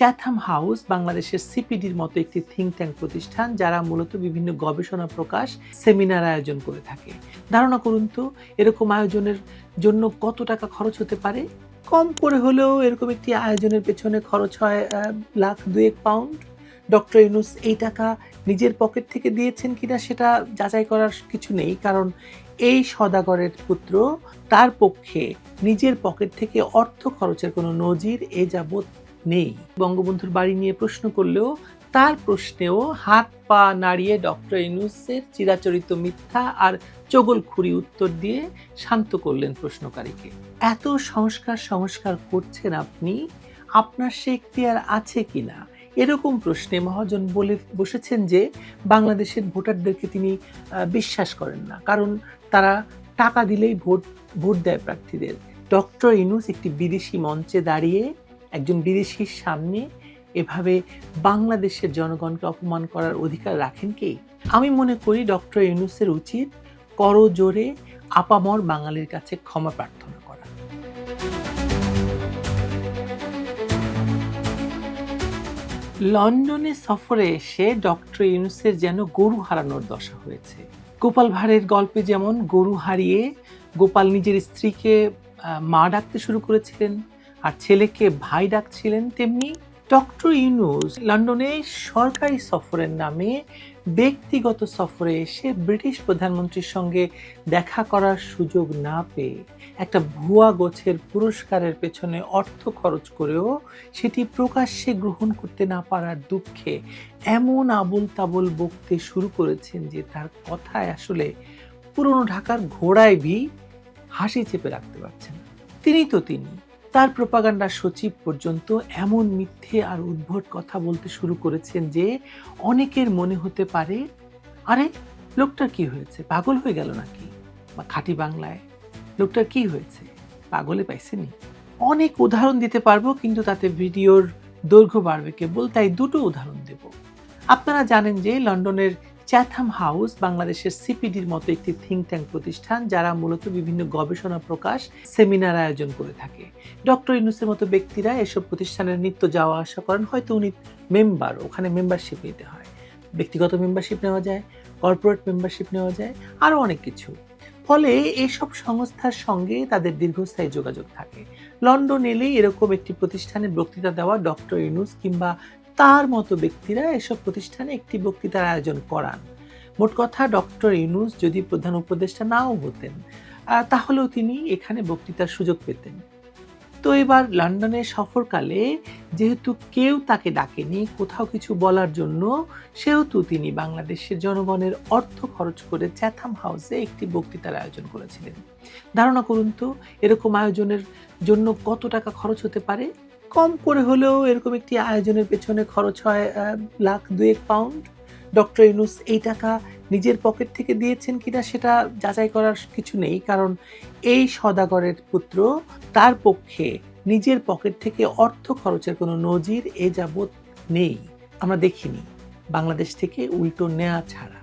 Chatham house বাংলাদেশের সিপিডির মতো একটি থিঙ্ক ট্যাঙ্ক প্রতিষ্ঠান, যারা মূলত বিভিন্ন গবেষণা প্রকাশ সেমিনার আয়োজন করে থাকে। ধারণা করুন তো, এরকম আয়োজনের জন্য কত টাকা খরচ হতে পারে? কম করে হলেও এরকম একটি আয়োজনের পেছনে খরচ হয় লাখ দুয়েক পাউন্ড ডক্টর ইউনুস এই টাকা নিজের পকেট থেকে দিয়েছেন কিনা সেটা যাচাই করার কিছু নেই, কারণ এই সদাগরের পুত্র তার পক্ষে নিজের পকেট থেকে অর্থ খরচের কোনো নজির এ যাবৎ নেই। বঙ্গবন্ধুর বাড়ি নিয়ে প্রশ্ন করলেও তার প্রশ্নেও হাত পা নাড়িয়ে ডক্টর ইনুসের চিরাচরিত মিথ্যা আর চগলখুরি উত্তর দিয়ে শান্ত করলেন প্রশ্নকারীকে। এত সংস্কার সংস্কার করছেন আপনি, আপনার সে এখতিয়ার আছে কিনা? এরকম প্রশ্নে মহাজন বলে বসেছেন যে বাংলাদেশের ভোটারদেরকে তিনি বিশ্বাস করেন না। কারণ তারা টাকা দিলেই ভোট ভোট দেয় প্রার্থীদের। ডক্টর ইনুস একটি বিদেশি মঞ্চে দাঁড়িয়ে একজন বিদেশির সামনে এভাবে বাংলাদেশের জনগণকে অপমান করার অধিকার রাখেন কি? আমি মনে করি ডক্টর ইউনুসের উচিত করজোরে আপামর বাঙালির কাছে ক্ষমা প্রার্থনা করা। লন্ডনে সফরে এসে ডক্টর ইউনুসের যেন গরু হারানোর দশা হয়েছে। গোপাল ভাঁড়ের গল্পে যেমন গরু হারিয়ে গোপাল নিজের স্ত্রীকে মা ডাকতে শুরু করেছিলেন আর ছেলেকে ভাই ডাকছিলেন তেমনি ডক্টর ইউনুস লন্ডনে সরকারি সফরের নামে ব্যক্তিগত সফরে এসে ব্রিটিশ প্রধানমন্ত্রীর সঙ্গে দেখা করার সুযোগ না পেয়ে একটা ভুয়া গোছের পুরস্কারের পেছনে অর্থ খরচ করেও সেটি প্রকাশ্যে গ্রহণ করতে না পারার দুঃখে এমন আবল তাবল বকতে শুরু করেছেন যে তার কথায় আসলে পুরনো ঢাকার ঘোড়ায় ভি হাসি চেপে রাখতে পারছেন। তিনি তো তিনি তার প্রপাগান্ডা সচিব পর্যন্ত এমন মিথ্যে আর উদ্ভট কথা বলতে শুরু করেছেন যে অনেকের মনে হতে পারে, আরে, লোকটার কি হয়েছে? পাগল হয়ে গেল নাকি? বা খাঁটি বাংলায়, লোকটার কি হয়েছে? পাগলে পাইছেনি। অনেক উদাহরণ দিতে পারব, কিন্তু তাতে ভিডিওর দৈর্ঘ্য বাড়বে কেবল, তাই দুটো উদাহরণ দেব। আপনারা জানেন যে লন্ডনের চ্যাথাম হাউস বাংলাদেশের সিপিডির মতো একটি থিঙ্ক ট্যাঙ্ক প্রতিষ্ঠান, যারা মূলত বিভিন্ন গবেষণা প্রকাশ সেমিনার আয়োজন করে থাকে। ডক্টর ইনুসের মতো ব্যক্তিরা এসব প্রতিষ্ঠানের নিত্য যাওয়া আসা করেন, হয়তো উনি মেম্বার ওখানে মেম্বারশিপ নিতে হয়। ব্যক্তিগত মেম্বারশিপ নেওয়া যায় কর্পোরেট মেম্বারশিপ নেওয়া যায় আরও অনেক কিছু। ফলে এসব সংস্থার সঙ্গে তাদের দীর্ঘস্থায়ী যোগাযোগ থাকে। লন্ডন এলেই এরকম একটি প্রতিষ্ঠানে বক্তৃতা দেওয়া ডক্টর ইউনুস কিংবা তার মতো ব্যক্তিরা এসব প্রতিষ্ঠানে একটি বক্তৃতার আয়োজন করান। মোট কথা, ডক্টর ইউনুস যদি প্রধান উপদেষ্টা নাও হতেন তাহলেও তিনি এখানে বক্তৃতার সুযোগ পেতেন। তো এবার লন্ডনে সফরকালে যেহেতু কেউ তাকে ডাকেনি, কোথাও কিছু বলার জন্য, সেহেতু তিনি বাংলাদেশের জনগণের অর্থ খরচ করে চ্যাথাম হাউসে একটি বক্তৃতার আয়োজন করেছিলেন। ধারণা করুন তো, এরকম আয়োজনের জন্য কত টাকা খরচ হতে পারে? কম করে হলেও এরকম একটি আয়োজনের পেছনে খরচ হয় লাখ দুয়েক পাউন্ড। ডক্টর ইউনুস এই টাকা নিজের পকেট থেকে দিয়েছেন কিনা সেটা যাচাই করার কিছু নেই, কারণ এই সদাগরের পুত্র তার পক্ষে নিজের পকেট থেকে অর্থ খরচের কোনো নজির এ যাবৎ নেই। আমরা দেখিনি, বাংলাদেশ থেকে উল্টো নেওয়া ছাড়া,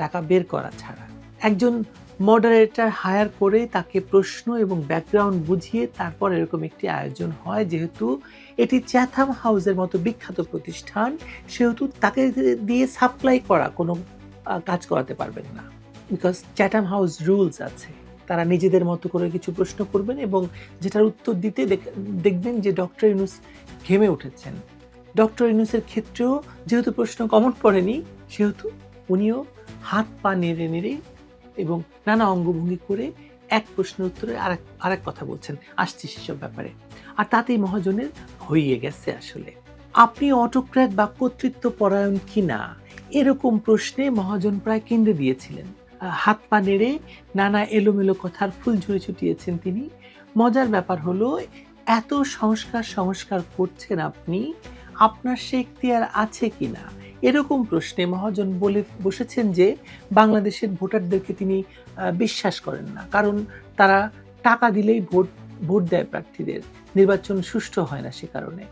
টাকা বের করা ছাড়া। একজন মডারেটর হায়ার করে তাকে প্রশ্ন এবং ব্যাকগ্রাউন্ড বুঝিয়ে তারপর এরকম একটি আয়োজন হয়, যেহেতু এটি চ্যাথাম হাউসের মতো বিখ্যাত প্রতিষ্ঠান, সেহেতু তাকে দিয়ে সাপ্লাই করা কোনো কাজ করাতে পারবেন না। বিকজ চ্যাটাম হাউস রুলস আছে, তারা নিজেদের মতো করে কিছু প্রশ্ন করবেন এবং যেটার উত্তর দিতে দেখ- দেখবেন যে ডক্টর ইউনুস ঘেমে উঠেছেন। ডক্টর ইউনুসের ক্ষেত্রেও যেহেতু প্রশ্ন কমন পড়েনি, সেহেতু উনিও হাত পা নেড়ে নেড়ে এবং নানা অঙ্গভঙ্গি করে এক প্রশ্নের উত্তরে আরেক আরেক কথা বলছেন। আসছি সেসব ব্যাপারে। আর তাতেই মহাজনের হইয়ে গেছে আসলে। আপনি অটোক্র্যাট বা কর্তৃত্ব পরায়ণ কিনা, এরকম প্রশ্নে মহাজন প্রায় কেন্দ্রে দিয়েছিলেন। হাত পা নেড়ে নানা এলোমেলো কথার ফুল ঝুড়ি ছুটিয়েছেন তিনি। মজার ব্যাপার হলো, এত সংস্কার সংস্কার করছেন আপনি, আপনার সে এখতিয়ার আছে কিনা? এরকম প্রশ্নে মহাজন বলে বসেছেন যে বাংলাদেশের ভোটারদেরকে তিনি বিশ্বাস করেন না। কারণ তারা টাকা দিলেই ভোট ভোট দেয় প্রার্থীদের। নির্বাচন সুষ্ঠু হয় না সে কারণে।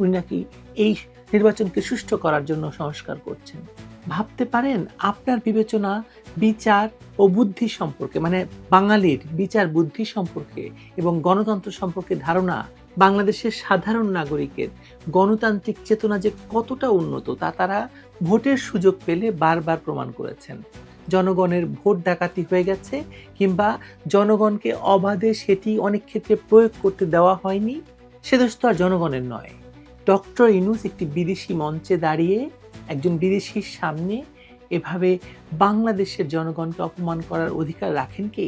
উনি নাকি এই নির্বাচনকে সুষ্ঠু করার জন্য সংস্কার করছেন। ভাবতে পারেন, আপনার বিবেচনা বিচার ও বুদ্ধি সম্পর্কে মানে বাঙালির বিচার বুদ্ধি সম্পর্কে এবং গণতন্ত্র সম্পর্কে ধারণা বাংলাদেশের সাধারণ নাগরিকের গণতান্ত্রিক চেতনা যে কতটা উন্নত তা তারা ভোটের সুযোগ পেলে বারবার প্রমাণ করেছেন। জনগণের ভোট ডাকাতি হয়ে গেছে কিংবা জনগণকে অবাধে সেটি অনেক ক্ষেত্রে প্রয়োগ করতে দেওয়া হয়নি, সে দোষ তো আর জনগণের নয়। ডক্টর ইনুস একটি বিদেশি মঞ্চে দাঁড়িয়ে একজন বিদেশির সামনে এভাবে বাংলাদেশের জনগণকে অপমান করার অধিকার রাখেন কি?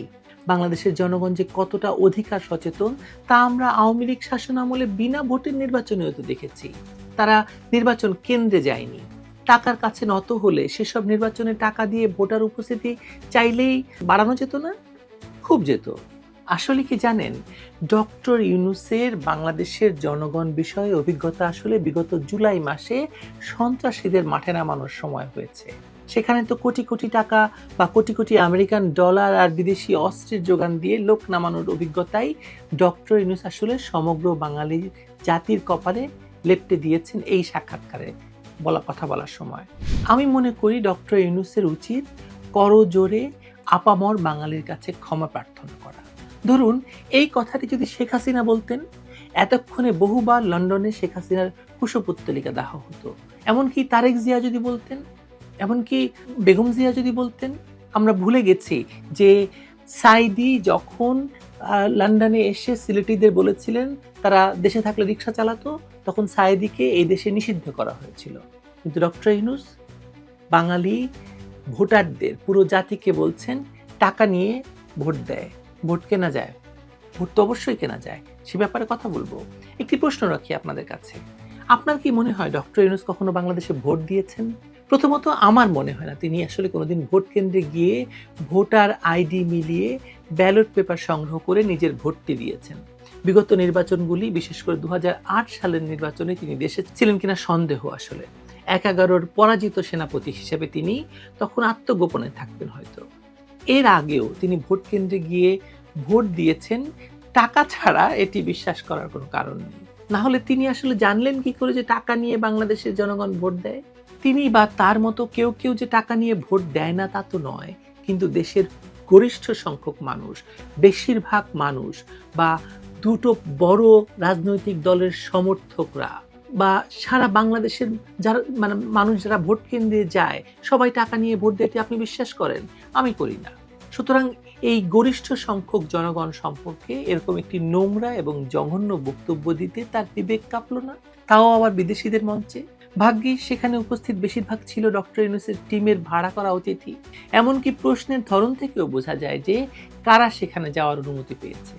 বাংলাদেশের জনগণ যে কতটা অধিকার সচেতন, তা আমরা আওয়ামী লীগ শাসন আমলে বিনা ভোটের নির্বাচনেও তো দেখেছি। তারা নির্বাচন কেন্দ্রে যায়নি। টাকার কাছে নত হলে সেসব নির্বাচনে টাকা দিয়ে ভোটার উপস্থিতি চাইলেই বাড়ানো যেত না? খুব যেত। আসলে কি জানেন, ডক্টর ইউনুসের বাংলাদেশের জনগণ বিষয়ে অভিজ্ঞতা আসলে বিগত জুলাই মাসে সন্ত্রাসীদের মাঠে নামানোর সময় হয়েছে। সেখানে তো কোটি কোটি টাকা বা কোটি কোটি আমেরিকান ডলার আর বিদেশি অস্ত্রের যোগান দিয়ে লোক নামানোর অভিজ্ঞতাই ডক্টর ইউনুস আসলে সমগ্র বাঙালি জাতির কপালে লেপটে দিয়েছেন এই সাক্ষাৎকারে বলা কথা বলার সময়। আমি মনে করি ডক্টর ইউনুসের উচিত করজোরে আপামর বাঙালির কাছে ক্ষমা প্রার্থনা করা। ধরুন, এই কথাটি যদি শেখ হাসিনা বলতেন, এতক্ষণে বহুবার লন্ডনে শেখ হাসিনার কুশপুত্তলিকা দাহ হতো। এমনকি তারেক জিয়া যদি বলতেন এমনকি বেগম জিয়া যদি বলতেন, আমরা ভুলে গেছি যে সাইদি যখন লন্ডনে এসে সিলেটিদের বলেছিলেন, তারা দেশে থাকলে রিক্সা চালাতো, তখন সাইদিকে এই দেশে নিষিদ্ধ করা হয়েছিল। কিন্তু ডক্টর ইনুস বাঙালি ভোটারদের, পুরো জাতিকে বলছেন, টাকা নিয়ে ভোট দেয়। ভোট কেনা যায়। ভোট তো অবশ্যই কেনা যায়। সে ব্যাপারে কথা বলব। একটি প্রশ্ন রাখি আপনাদের কাছে। আপনার কি মনে হয়, ডক্টর ইউনুস কখনো বাংলাদেশে ভোট দিয়েছেন? প্রথমত আমার মনে হয় না, তিনি আসলে কোনোদিন ভোট কেন্দ্রে গিয়ে ভোটার আইডি মিলিয়ে ব্যালট পেপার সংগ্রহ করে নিজের ভোটটি দিয়েছেন। বিগত নির্বাচনগুলি, বিশেষ করে দু হাজার আট সালের নির্বাচনে তিনি দেশে ছিলেন কিনা সন্দেহ আসলে। এক এগারোর পরাজিত সেনাপতি হিসেবে তিনি তখন আত্মগোপনে থাকবেন হয়তো। এর আগেও তিনি ভোট কেন্দ্রে গিয়ে ভোট দিয়েছেন, টাকা ছাড়া এটি বিশ্বাস করার কোনো কারণ নেই। না হলে তিনি আসলে জানলেন কি করে যে টাকা নিয়ে বাংলাদেশের জনগণ ভোট দেয়? তিনি বা তার মতো কেউ কেউ যে টাকা নিয়ে ভোট দেয় না, তা তো নয়। কিন্তু দেশের গরিষ্ঠ সংখ্যক মানুষ, বেশিরভাগ মানুষ বা দুটো বড় রাজনৈতিক দলের সমর্থকরা বা সারা বাংলাদেশের যারা মানে মানুষ যারা ভোট কেন্দ্রে যায়, সবাই টাকা নিয়ে ভোট দেয় আপনি বিশ্বাস করেন? আমি করি না। সুতরাং এই গরিষ্ঠ সংখ্যক জনগণ সম্পর্কে এরকম একটি নোংরা এবং জঘন্য বক্তব্য দিতে তার বিবেক কাঁপল না। তাও আবার বিদেশিদের মঞ্চে। ভাগ্যিস সেখানে উপস্থিত বেশিরভাগ ছিল ডক্টর ইউনুসের টিমের ভাড়া করা অতিথি। এমনকি প্রশ্নের ধরন থেকেও বোঝা যায় যে কারা সেখানে যাওয়ার অনুমতি পেয়েছে।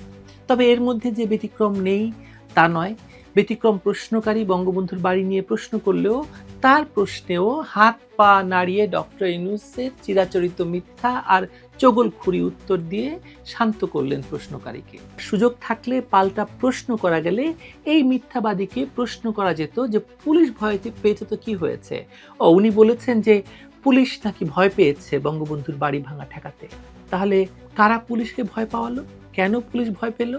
তবে এর মধ্যে যে ব্যতিক্রম নেই তা নয় ব্যতিক্রম প্রশ্নকারী বঙ্গবন্ধুর বাড়ি নিয়ে প্রশ্ন করলেও তার প্রশ্নেও হাত পা নাড়িয়ে ডক্টর ইউনুসের চিরাচরিত মিথ্যা আর চগলখুরি উত্তর দিয়ে শান্ত করলেন প্রশ্নকারীকে। সুযোগ থাকলে পাল্টা প্রশ্ন করা গেলে এই মিথ্যাবাদীকে প্রশ্ন করা যেত যে পুলিশ ভয়তে পেয়েছে তো কি হয়েছে? ও উনি বলেছেন যে পুলিশ নাকি ভয় পেয়েছে বঙ্গবন্ধুর বাড়ি ভাঙা ঠেকাতে। তাহলে কারা পুলিশকে ভয় পাওয়ালো? কেন পুলিশ ভয় পেল?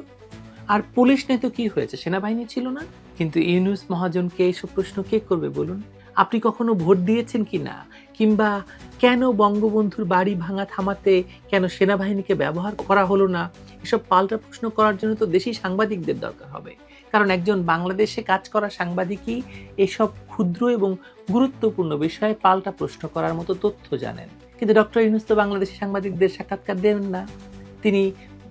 আর পুলিশ নেই তো কি হয়েছে? সেনাবাহিনী ছিল না? কিন্তু ইউনুস মহাজনকে এইসব প্রশ্ন কে করবে বলুন? আপনি কখনো ভোট দিয়েছেন কি না? কিংবা কেন বঙ্গবন্ধুর বাড়ি ভাঙা থামাতে কেন সেনাবাহিনীকে ব্যবহার করা হলো না? এসব পাল্টা প্রশ্ন করার জন্য তো দেশি সাংবাদিকদের দরকার হবে। কারণ একজন বাংলাদেশে কাজ করা সাংবাদিকই এসব ক্ষুদ্র এবং গুরুত্বপূর্ণ বিষয়ে পাল্টা প্রশ্ন করার মতো তথ্য জানেন। কিন্তু ডক্টর ইউনুস তো বাংলাদেশি সাংবাদিকদের সাক্ষাৎকার দেন না। তিনি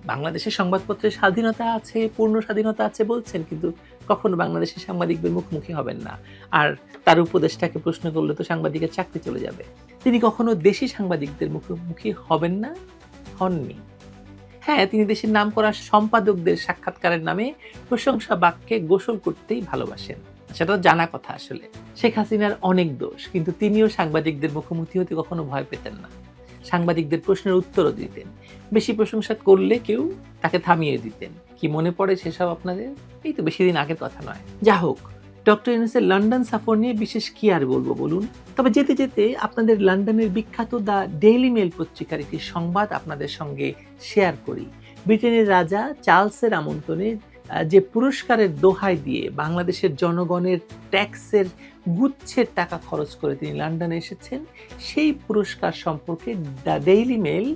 বাংলাদেশের সংবাদপত্রের স্বাধীনতা আছে, পূর্ণ স্বাধীনতা আছে বলছেন, কিন্তু কখনো বাংলাদেশের সাংবাদিকদের মুখোমুখি হবেন না। আর তার উপদেশটাকে প্রশ্ন করলে তো সাংবাদিকের চাকরি চলে যাবে। তিনি কখনো দেশি সাংবাদিকদের মুখোমুখি হবেন না? হননি। হ্যাঁ তিনি দেশের নাম করা সম্পাদকদের সাক্ষাৎকারের নামে প্রশংসা বাক্যে গোসল করতেই ভালোবাসেন। সেটা জানা কথা আসলে। শেখ হাসিনার অনেক দোষ, কিন্তু তিনিও সাংবাদিকদের মুখোমুখি হতে কখনো ভয় পেতেন না। সাংবাদিকদের প্রশ্নের উত্তরও দিতেন। বেশি প্রশংসা করলে কেউ তাকে থামিয়ে দিতেন। কি মনে পড়ে সেসব আপনাদের? এই তো বেশি দিন আগের কথা নয়। যা হোক, ডক্টর ইউনুসের লন্ডন সফর নিয়ে বিশেষ কি আর বলব বলুন? তবে যেতে যেতে আপনাদের লন্ডনের বিখ্যাত দ্য ডেইলি মেল পত্রিকার একটি সংবাদ আপনাদের সঙ্গে শেয়ার করি। ব্রিটেনের রাজা চার্লসের আমন্ত্রণে যে পুরস্কারের দোহাই দিয়ে বাংলাদেশের জনগণের ট্যাক্সের গুচ্ছের টাকা খরচ করে তিনি লন্ডনে এসেছেন, সেই পুরস্কার সম্পর্কে দ্য ডেইলি মেল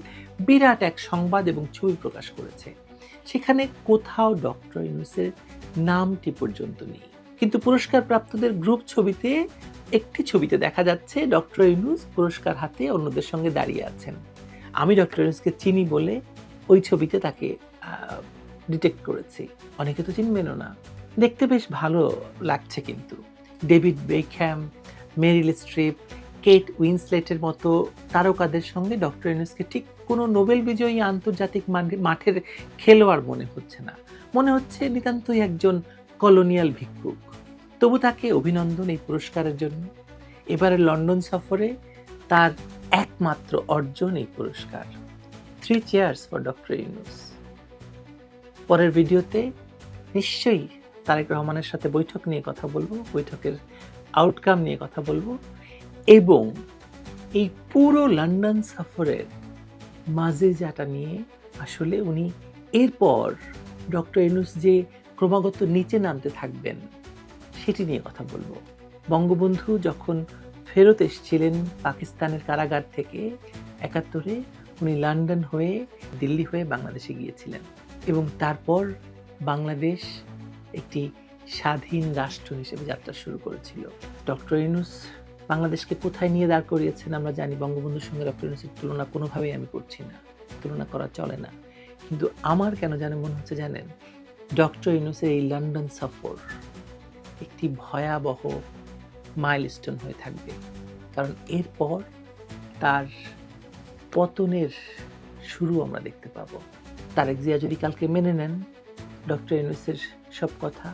বিরাট এক সংবাদ এবং ছবি প্রকাশ করেছে। সেখানে কোথাও ডক্টর ইউনুসের নামটি পর্যন্ত নেই। কিন্তু পুরস্কার প্রাপ্তদের গ্রুপ ছবিতে, একটি ছবিতে দেখা যাচ্ছে ডক্টর ইউনুস পুরস্কার হাতে অন্যদের সঙ্গে দাঁড়িয়ে আছেন। আমি ডক্টর ইউনুসকে চিনি বলে ওই ছবিতে তাকে ডিটেক্ট করেছি। অনেকে তো চিনবেনও না। দেখতে বেশ ভালো লাগছে কিন্তু। David Beckham Meryl Streep, Kate উইন্সলেটের মতো তারকাদের সঙ্গে ডক্টর ইউনুসকে ঠিক কোনো নোবেল বিজয়ী আন্তর্জাতিক মাঠে- মাঠের খেলোয়াড় মনে হচ্ছে না। মনে হচ্ছে নিতান্তই একজন কলোনিয়াল ভিক্ষুক। তবু তাকে অভিনন্দন এই পুরস্কারের জন্য। এবারে লন্ডন সফরে তার একমাত্র অর্জন এই পুরস্কার। Three cheers for doctor Yunus পরের ভিডিওতে নিশ্চয়ই তারেক রহমানের সাথে বৈঠক নিয়ে কথা বলব, বৈঠকের আউটকাম নিয়ে কথা বলব এবং এই পুরো লন্ডন সফরের মাঝে যাটা নিয়ে আসলে উনি এরপর ডক্টর এনুস যে ক্রমাগত নিচে নামতে থাকবেন, সেটি নিয়ে কথা বলব। বঙ্গবন্ধু যখন ফেরত এসেছিলেন পাকিস্তানের কারাগার থেকে, একাত্তরে উনি লন্ডন হয়ে, দিল্লি হয়ে বাংলাদেশে গিয়েছিলেন। এবং তারপর বাংলাদেশ একটি স্বাধীন রাষ্ট্র হিসেবে যাত্রা শুরু করেছিল। ডক্টর ইউনুস বাংলাদেশকে কোথায় নিয়ে দাঁড় করিয়েছেন আমরা জানি, বঙ্গবন্ধুর সঙ্গে ডক্টর ইউনুসের তুলনা কোনোভাবেই আমি করছি না, তুলনা করা চলে না। কিন্তু আমার কেন জানে মনে হচ্ছে জানেন, ডক্টর ইউনুসের এই লন্ডন সফর একটি ভয়াবহ মাইলস্টোন হয়ে থাকবে। কারণ এরপর তার পতনের শুরু আমরা দেখতে পাবো। তারেক জিয়া যদি কালকে মেনে নেন, ডক্টর ইউনুসের সব কথা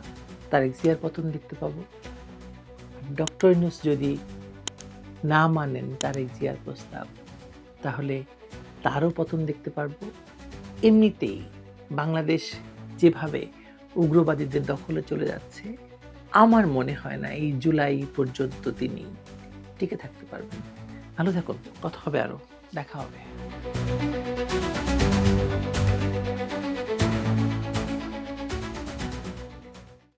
তারেক জিয়ার পতন দেখতে পাবো। ডক্টর ইউনুস যদি না মানেন তারেক জিয়ার প্রস্তাব, তাহলে তারও পতন দেখতে পারব। এমনিতেই বাংলাদেশ যেভাবে উগ্রবাদীদের দখলে চলে যাচ্ছে, আমার মনে হয় না এই জুলাই পর্যন্ত তিনি টিকে থাকতে পারবেন। ভালো থাকুন, কথা হবে আরও দেখা হবে।